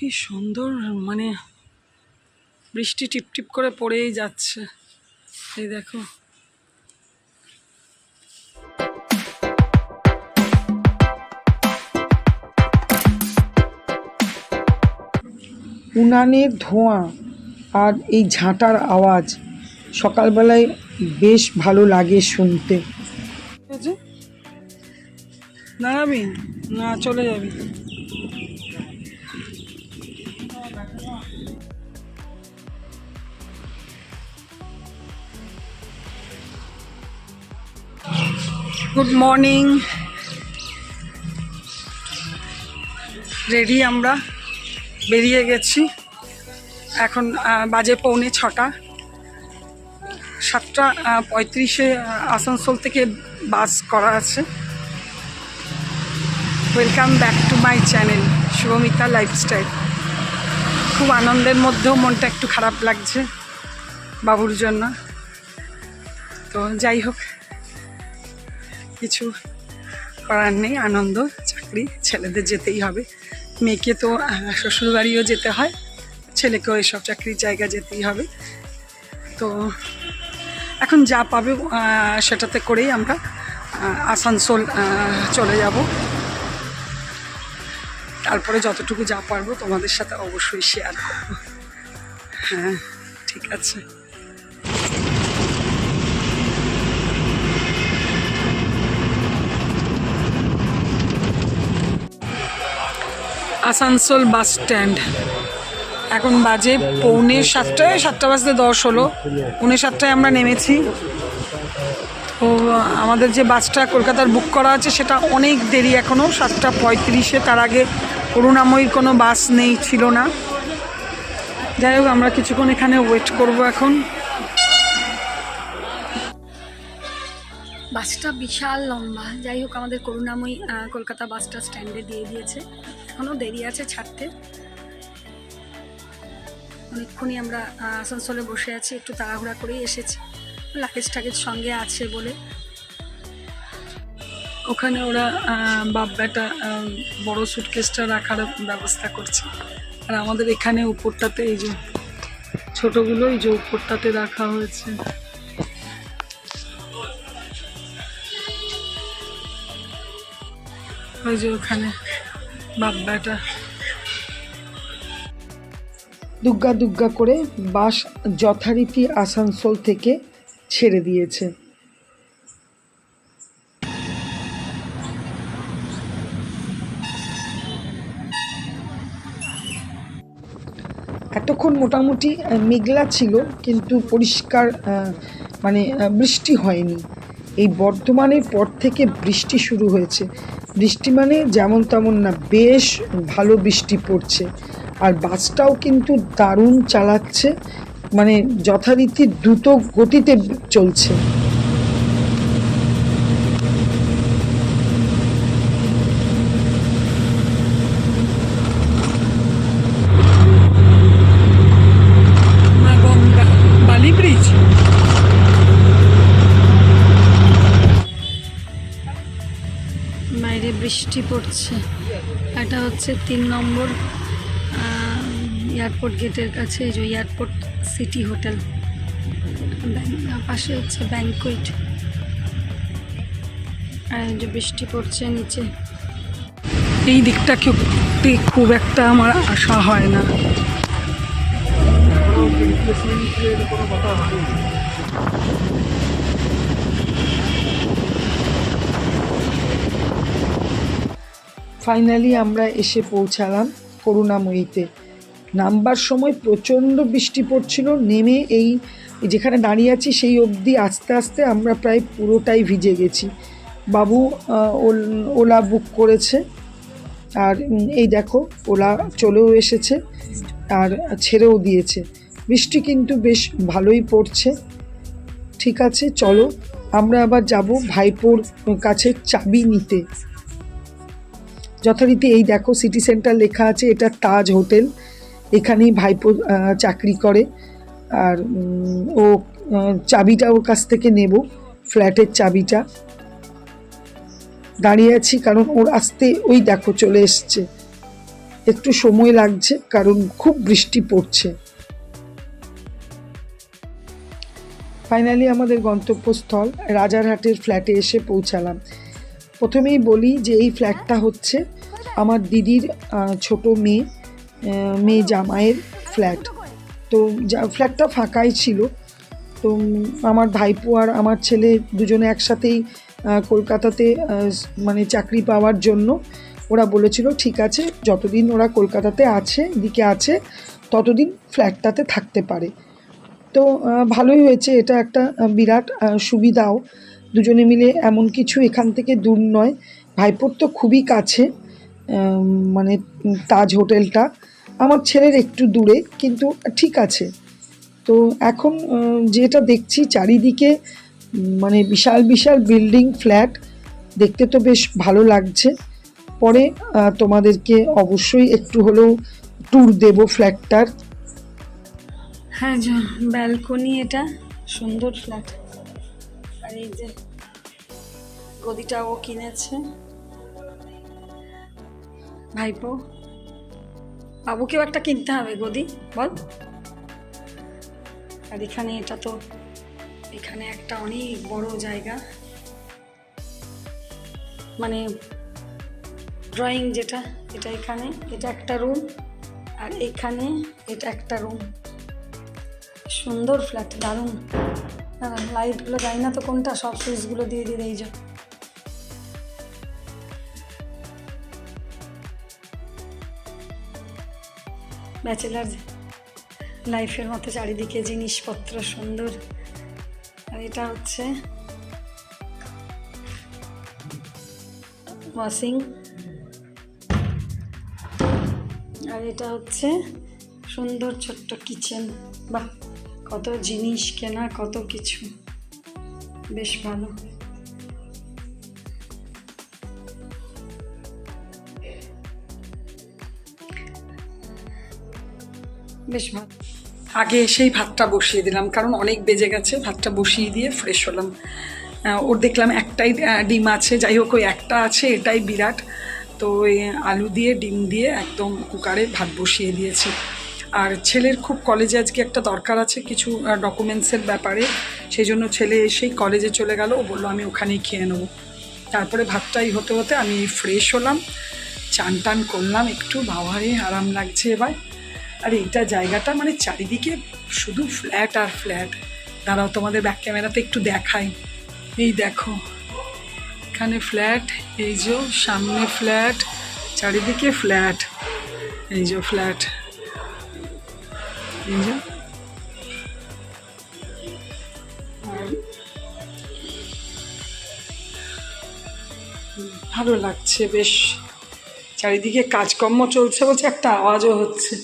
কি সুন্দর মানে বৃষ্টি টিপটিপ করে পড়েই যাচ্ছে। এই দেখো। উনানের ধোঁয়া আর এই ঝাঁটার আওয়াজ সকালবেলায় বেশ ভালো লাগে শুনতে। দাঁড়াবি? না চলে যাবি। গুড মর্নিং রেডি আমরা বেরিয়ে গেছি। এখন বাজে পৌনে ছটা। সাতটা পঁয়ত্রিশে আসানসোল থেকে বাস করা আছে। Welcome back to my channel Shubhamita lifestyle খুব আনন্দের মধ্যেও মনটা একটু খারাপ লাগছে বাবুর জন্য। তো যাই হোক, কিছু করার নেই, আনন্দ, চাকরি, ছেলেদের যেতেই হবে। মেয়েকে তো শ্বশুরবাড়িও যেতে হয়, ছেলেকেও এসব চাকরির জায়গা যেতেই হবে। তো এখন যা পাবে সেটাতে করেই আমরা আসানসোল চলে যাব। তারপরে যতটুকু যা পারব তোমাদের সাথে অবশ্যই শেয়ার করব। হ্যাঁ ঠিক আছে। Asansol bus stand. এখন বাজে পৌনে সাতটায়, সাতটা বাজতে দশ হলো। পৌনে সাতটায় আমরা নেমেছি। তো আমাদের যে বাসটা কলকাতার বুক করা আছে সেটা অনেক দেরি এখনও সাতটা পঁয়ত্রিশে। তার আগে করুণাময়ীর কোনো বাস নেই, ছিল না। যাই হোক, আমরা কিছুক্ষণ এখানে ওয়েট করব এখন। বাসটা বিশাল লম্বা। যাই হোক, আমাদের করুণাময়ী কলকাতা বাসটা স্ট্যান্ডে দিয়ে দিয়েছে। এখনও দেরি আছে ছাড়তে। অনেকক্ষণই আমরা আসানসোলে বসে আছি, একটু তাড়াহুড়া করেই এসেছি। লাগেজ টাগেজ সঙ্গে আছে বলে ওখানে ওরা বাপ বেটা বড় সুটকেসটা রাখার ব্যবস্থা করছে। আর আমাদের এখানে উপরটাতে এই যে ছোটগুলো, এই যে উপরটাতে রাখা হয়েছে। ওই যে ওখানে বাপ বেটা দুগ্গা দুগ্গা করে বাস যথারীতি আসানসোল থেকে ছেড়ে দিয়েছে। মোটামুটি মেঘলা ছিল কিন্তু পরিষ্কার মানে বৃষ্টি হয়নি। এই বর্ধমানের পর থেকে বৃষ্টি শুরু হয়েছে। বৃষ্টি মানে যেমন তেমন না, বেশ ভালো বৃষ্টি পড়ছে। আর বাসটাও কিন্তু দারুণ চালাচ্ছে মানে যথারীতি দ্রুত গতিতে চলছে। বাইরে বৃষ্টি পড়ছে। এটা হচ্ছে তিন নম্বর এয়ারপোর্ট গেটের কাছে যে এয়ারপোর্ট সিটি হোটেল পাশে হচ্ছে ব্যাংকুইট আর যে বৃষ্টি পড়ছে নিচে। এই দিকটা খুব খুব একটা আমার আশা হয় না। ফাইনালি আমরা এসে পৌঁছালাম করুণাময়ীতে। নামবার সময় প্রচণ্ড বৃষ্টি পড়ছিল, নেমে এই যেখানে দাঁড়িয়ে আছি সেই অবধি আস্তে আস্তে আমরা প্রায় পুরোটাই ভিজে গেছি। বাবু ওল- বুক করেছে। আর এই দেখো, ওলা চলেও এসেছে আর ছেড়েও দিয়েছে। বৃষ্টি কিন্তু বেশ ভালোই পড়ছে। ঠিক আছে, চলো, আমরা আবার যাব ভাইপোর কাছে চাবি নিতে। যথারীতি এই দেখো সিটি সেন্টার লেখা আছে, এটা তাজ হোটেল। এখানেই ভাইপো চাকরি করে। আর ও চাবিটা ওর কাছ থেকে নেব, ফ্ল্যাটের চাবিটা। দাঁড়িয়ে আছি, কারণ ওর আসতে ওই দেখো চলে এসছে। একটু সময় লাগছে, কারণ খুব বৃষ্টি পড়ছে। ফাইনালি আমাদের গন্তব্যস্থল, রাজারহাটের ফ্ল্যাটে এসে পৌঁছালাম। প্রথমেই বলি যে এই ফ্ল্যাটটা হচ্ছে আমার দিদির ছোট মেয়ে মেয়ে জামাইয়ের ফ্ল্যাট তো যা ফ্ল্যাটটা ফাঁকাই ছিল। তো আমার ভাইপো আর আমার ছেলে দুজনে একসাথেই কলকাতাতে মানে চাকরি পাওয়ার জন্য ওরা বলেছিল, ঠিক আছে, যতদিন ওরা কলকাতাতে আছে, এদিকে আছে, ততদিন ফ্ল্যাটটাতে থাকতে পারে। তো ভালোই হয়েছে। এটা একটা বিরাট সুবিধাও। দুজনে মিলে এমন কিছু এখান থেকে দূর নয়। ভাইপোর তো খুবই কাছে মানে তাজ হোটেলটা। আমার ছেলের একটু দূরে, কিন্তু ঠিক আছে। তো এখন যেটা দেখছি চারিদিকে মানে বিশাল বিশাল বিল্ডিং, ফ্ল্যাট, দেখতে তো বেশ ভালো লাগছে। পরে তোমাদেরকে অবশ্যই একটু হলেও ট্যুর দেবো ফ্ল্যাটটার হ্যাঁ ব্যালকনি এটা, সুন্দর ফ্ল্যাট আর এই যে গদিটা ও কিনেছে। ভাইপো, বাবুকেও একটা কিনতে হবে গদি, বল। আর এখানে এটা তো, এখানে একটা অনেক বড় জায়গা। মানে ড্রয়িং যেটা, এটা এখানে, এটা একটা রুম আর এখানে এটা একটা রুম সুন্দর ফ্ল্যাট দারুণ। হ্যাঁ লাইটগুলো জানি না তো কোনটা, সব সুইচগুলো দিয়ে দিয়ে এই যে। ব্যাচেলার লাইফের মতো চারিদিকে জিনিসপত্র সুন্দর। আর এটা হচ্ছে ওয়াশিং আর এটা হচ্ছে সুন্দর ছোট্ট কিচেন বাহ! কত জিনিস কেনা, কত কিছু। বেশ ভালো। বেশ ভালো। আগে এসেই ভাতটা বসিয়ে দিলাম, কারণ অনেক বেজে গেছে, ভাতটা বসিয়ে দিয়ে ফ্রেশ হলাম। ওর দেখলাম একটাই ডিম আছে, যাই হোক ওই একটা আছে, এটাই বিরাট। তো ওই আলু দিয়ে, ডিম দিয়ে একদম কুকারে ভাত বসিয়ে দিয়েছি। আর ছেলের খুব কলেজে আজকে একটা দরকার আছে কিছু ডকুমেন্টসের ব্যাপারে। সেই জন্য ছেলে এসেই কলেজে চলে গেল। ও বলল, আমি ওখানেই খেয়ে নেব। তারপরে ভাতটাই হতে হতে আমি ফ্রেশ হলাম, চান টান করলাম, একটু বাবারে আরাম লাগছে এবার। আর এইটা জায়গাটা মানে চারিদিকে শুধু ফ্ল্যাট আর ফ্ল্যাট দাঁড়াও, তোমাদের ব্যাক ক্যামেরাতে একটু দেখাই। এই দেখো, এখানে ফ্ল্যাট এই যে সামনে ফ্ল্যাট চারিদিকে ফ্ল্যাট এই যে ফ্ল্যাট ভালো লাগছে বেশ। চারিদিকে কাজকর্ম চলছে বলছে একটা আওয়াজও হচ্ছে।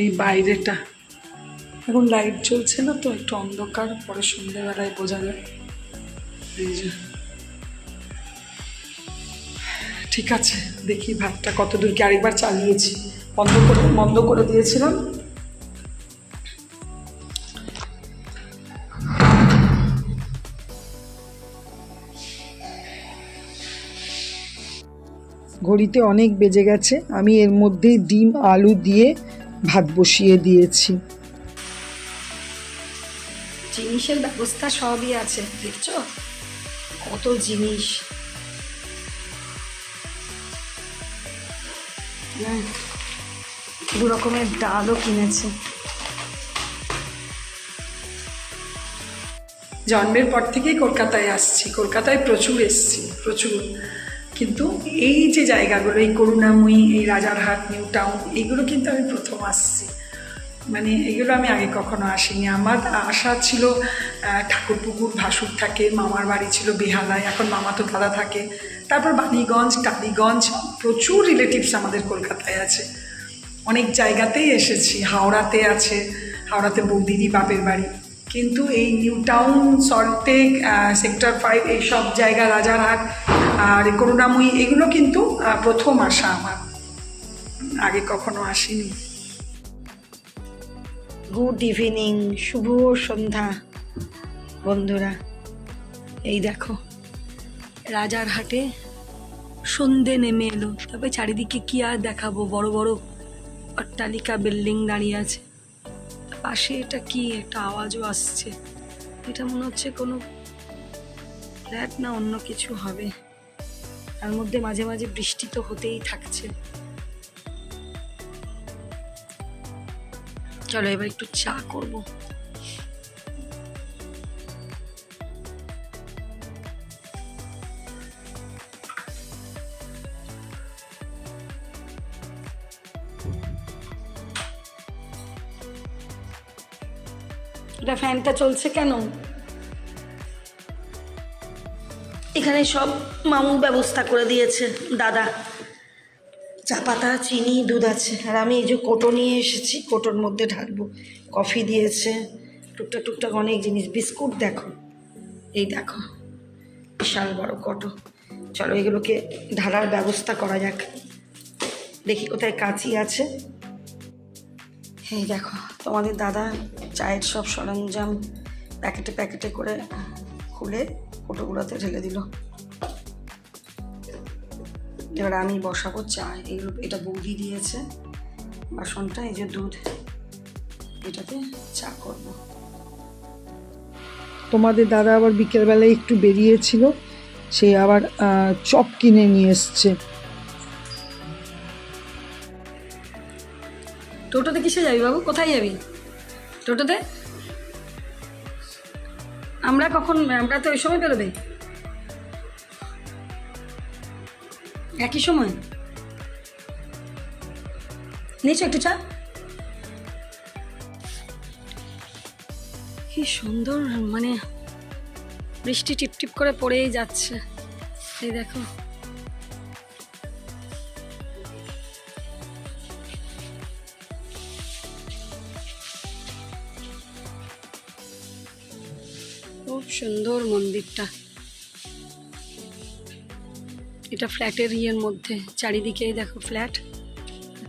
এই বাইরেটা। এখন লাইট জ্বলছে না তো? একটু অন্ধকার, পরে সন্ধ্যেবেলায় বোঝা যায়। ঠিক আছে, দেখি ভাতটা কত দূর কি আরেকবার চালিয়েছি। বন্ধ করে বন্ধ করে দিয়েছিলাম। ঘড়িতে অনেক বেজে গেছে। আমি এর মধ্যে ডিম, আলু দিয়ে ভাত বসিয়ে দিয়েছি। জিনিসের ব্যবস্থা সবই আছে, দেখছ? কত জিনিস। দু রকমের ডালও কিনেছে। জন্মের পর থেকেই কলকাতায় আসছি, কলকাতায় প্রচুর এসছি, প্রচুর। কিন্তু এই যে জায়গাগুলো, এই করুণাময়ী, এই রাজারহাট, নিউ টাউন, এগুলো কিন্তু আমি প্রথম আসছি। মানে এগুলো আমি আগে কখনো আসিনি। আমার আশা ছিল ঠাকুর ঠাকুরপুকুর, ভাসুর থাকে, মামার বাড়ি ছিল বেহালায়, এখন মামা তো দাদা থাকে। তারপর বাণীগঞ্জ টালিগঞ্জ প্রচুর রিলেটিভস আমাদের কলকাতায় আছে। অনেক জায়গাতেই এসেছি, হাওড়াতে আছে, হাওড়াতে বৌদিদি বাপের বাড়ি। কিন্তু এই new town Salt Lake sector five এই সব জায়গা, রাজারহাট, আর করুণাময়ী, এগুলো কিন্তু প্রথম আসা আমার। আগে কখনো আসিনি। গুড ইভিনিং, শুভ সন্ধ্যা, বন্ধুরা। এই দেখো, রাজার হাটে সন্ধে নেমে এলো। তবে চারিদিকে কি আর দেখাবো? বড় বড় অট্টালিকা বিল্ডিং দাঁড়িয়ে আছে। পাশে এটা কি? একটা আওয়াজও আসছে। এটা মনে হচ্ছে কোনো ফ্ল্যাট না অন্য কিছু হবে। তার মধ্যে মাঝে মাঝে বৃষ্টি তো হতেই থাকছে। চলো এবার একটু চা করব। এটা ফ্যানটা চলছে কেন? এখানে সব মামু ব্যবস্থা করে দিয়েছে, দাদা। চা পাতা, চিনি, দুধ আছে। আর আমি এই যে কোটো নিয়ে এসেছি, কোটোর মধ্যে ঢালবো কফি দিয়েছে। টুকটাক টুকটাক অনেক জিনিস। বিস্কুট দেখো। এই দেখো। বিশাল বড় কোটো। চলো এগুলোকে ঢালার ব্যবস্থা করা যাক। দেখি কোথায় কাঁচি আছে। এই দেখো, তোমাদের দাদা চায়ের সব সরঞ্জাম প্যাকেটে প্যাকেটে করে খুলে কোটোগুলোতে ঢেলে দিল। এবার আমি বসাবো চা এগুলো এটা বৌদি দিয়েছে বাসনটা এই যে দুধ। এটাতে চা করব। তোমাদের দাদা আবার বিকেলবেলায় একটু বেরিয়েছিল সে আবার চপ কিনে নিয়ে এসছে। টোটোতে কিসে যাবি বাবু? কোথায় যাবি? টোটোতে? আমরা কখন আমরা তো ওই সময় বেরোবে। একই সময়। নিয়েছো একটু চা। কি সুন্দর মানে বৃষ্টি টিপটিপ করে পড়েই যাচ্ছে। এই দেখো। খুব সুন্দর মন্দিরটা। এটা ফ্ল্যাটের ইয়ের মধ্যে, চারিদিকেই দেখো ফ্ল্যাট।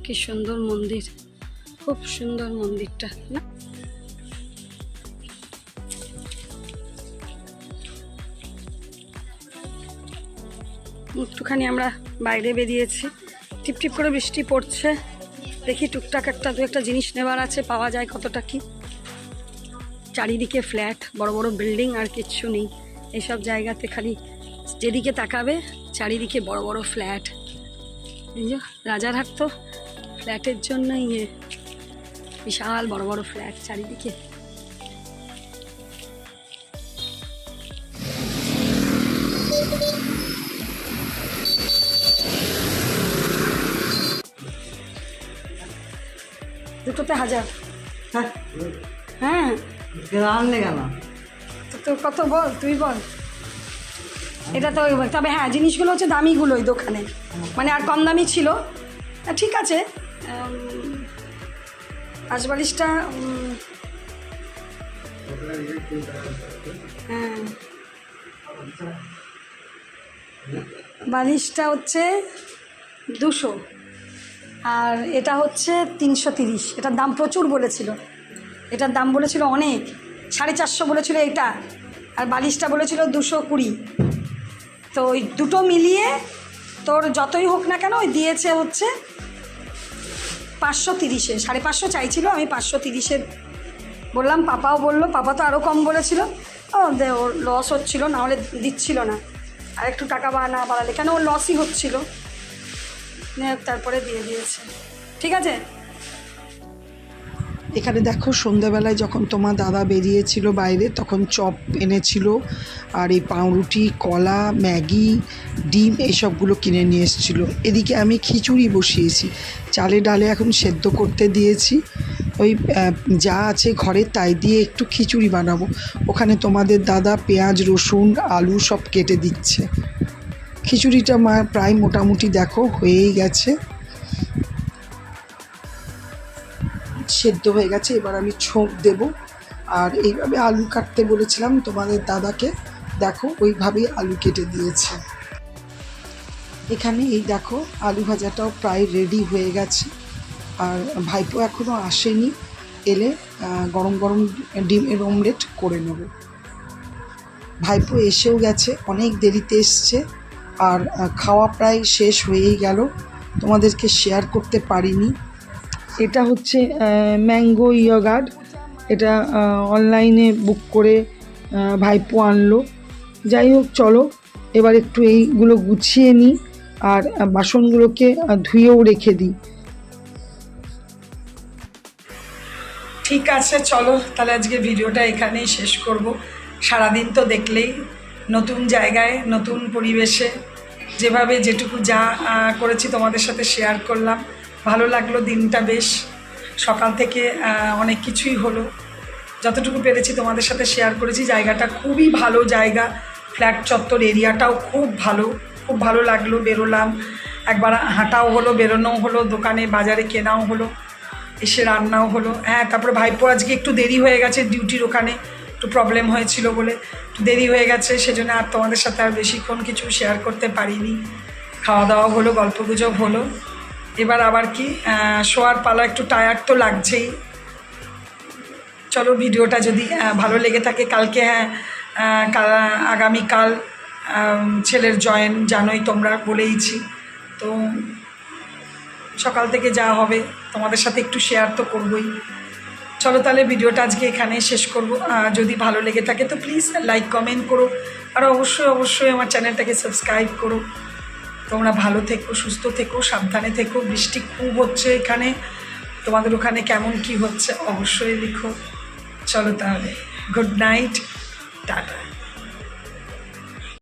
কি সুন্দর মন্দির, খুব সুন্দর মন্দিরটা, না? একটুখানি আমরা বাইরে বেরিয়েছি। টিপ টিপ করে বৃষ্টি পড়ছে। দেখি টুকটাক একটা, দু একটা জিনিস নেবার আছে, পাওয়া যায় কতটা কি। চারিদিকে ফ্ল্যাট, বড় বড় বিল্ডিং আর কিচ্ছু নেই। এইসব জায়গাতে খালি যেদিকে তাকাবে চারিদিকে বড় বড় ফ্ল্যাট। এই যে রাজারহাট তো ফ্ল্যাটের জন্য ইয়ে। বিশাল বড় বড় ফ্ল্যাট চারিদিকে। দুটোতে হাজার। হ্যাঁ। হ্যাঁ। আনলে কেন? তো তোর কত বল? তুই বল। এটা তো তবে হ্যাঁ জিনিসগুলো হচ্ছে দামিগুলোই দোকানে। মানে আর কম দামি ছিল। ঠিক আছে। আশবালিশটা হ্যাঁ। বালিশটা হচ্ছে দুশো। আর এটা হচ্ছে তিনশো তিরিশ। এটার দাম প্রচুর বলেছিল। এটার দাম বলেছিল অনেক। সাড়ে চারশো বলেছিল এটা। আর বালিশটা বলেছিল দুশো কুড়ি। তো ওই দুটো মিলিয়ে তোর যতই হোক না কেন ওই দিয়েছে হচ্ছে পাঁচশো তিরিশে, সাড়ে পাঁচশো চাইছিল, আমি পাঁচশো তিরিশে বললাম, পাপাও বলল, পাপা তো আরও কম বলেছিল। ও ওর লস হচ্ছিল, না হলে দিচ্ছিল না। আর একটু টাকা বা না বাড়ালে, কেন ওর লসই হচ্ছিল। তারপরে দিয়ে দিয়েছে। ঠিক আছে? এখানে দেখো সন্ধ্যাবেলায় যখন তোমার দাদা বেরিয়েছিল বাইরে, তখন চপ এনেছিল, আর এই পাউরুটি, কলা, ম্যাগি, ডিম এইসবগুলো কিনে নিয়ে এসেছিল। এদিকে আমি খিচুড়ি বসিয়েছি। চালে ডালে এখন সেদ্ধ করতে দিয়েছি। ওই যা আছে ঘরে তাই দিয়ে একটু খিচুড়ি বানাবো। ওখানে তোমাদের দাদা পেঁয়াজ, রসুন, আলু সব কেটে দিচ্ছে। খিচুড়িটা মা প্রায় মোটামুটি দেখো হয়েই গেছে। সেদ্ধ হয়ে গেছে, এবার আমি ছোঁক দেব। আর এইভাবে আলু কাটতে বলেছিলাম তোমাদের দাদাকে। দেখো, ওইভাবেই আলু কেটে দিয়েছে। এখানে এই দেখো, আলু ভাজাটাও প্রায় রেডি হয়ে গেছে। আর ভাইপো এখনও আসেনি, এলে গরম গরম ডিমের অমলেট করে নেব। ভাইপো এসেও গেছে, অনেক দেরিতে এসছে। আর খাওয়া প্রায় শেষ হয়েই গেল। তোমাদেরকে শেয়ার করতে পারিনি। এটা হচ্ছে ম্যাঙ্গো ইয়গার্ড এটা অনলাইনে বুক করে ভাইপো আনলো। যাই হোক, চলো, এবার একটু এইগুলো গুছিয়ে নিই আর বাসনগুলোকে ধুয়েও রেখে দিই। ঠিক আছে, চলো, তাহলে আজকে ভিডিওটা এখানেই শেষ করব। সারাদিন তো দেখলেই, নতুন জায়গায়, নতুন পরিবেশে, যেভাবে যেটুকু যা করেছি তোমাদের সাথে শেয়ার করলাম। ভালো লাগল, দিনটা বেশ সকাল থেকে অনেক কিছুই হলো। যতটুকু পেরেছি তোমাদের সাথে শেয়ার করেছি, জায়গাটা খুবই ভালো জায়গা। ফ্ল্যাট চত্বর এরিয়াটাও খুব ভালো খুব ভালো লাগল বেরোলাম। একবার হাঁটাও হলো, বেরোনোও হলো, দোকানে বাজারে কেনাও হলো, এসে রান্নাও হলো। হ্যাঁ তারপরে ভাইপো আজকে একটু দেরি হয়ে গেছে ডিউটির ওখানে, একটু প্রবলেম হয়েছিল বলে একটু দেরি হয়ে গেছে, সেজন্য আর তোমাদের সাথে আর বেশিক্ষণ কিছু শেয়ার করতে পারিনি। খাওয়া দাওয়া হলো, গল্পগুজব হলো। এবার আবার কি শোয়ার পালা একটু টায়ার তো লাগছেই। চলো ভিডিওটা যদি ভালো লেগে থাকে, কালকে হ্যাঁ আগামীকাল ছেলের জয়েন জানোই তোমরা বলেইছি। তো সকাল থেকে যা হবে, তোমাদের সাথে একটু শেয়ার তো করবই। চলো তাহলে ভিডিওটা আজকে এখানে শেষ করব। যদি ভালো লেগে থাকে তো প্লিজ লাইক কমেন্ট করো। আর অবশ্যই অবশ্যই আমার চ্যানেলটাকে সাবস্ক্রাইব করো। তোমরা ভালো থেকো, সুস্থ থেকো, সাবধানে থেকো। বৃষ্টি খুব হচ্ছে এখানে। তোমাদের ওখানে কেমন কি হচ্ছে অবশ্যই লিখো। চলো তাহলে গুড নাইট টাটা।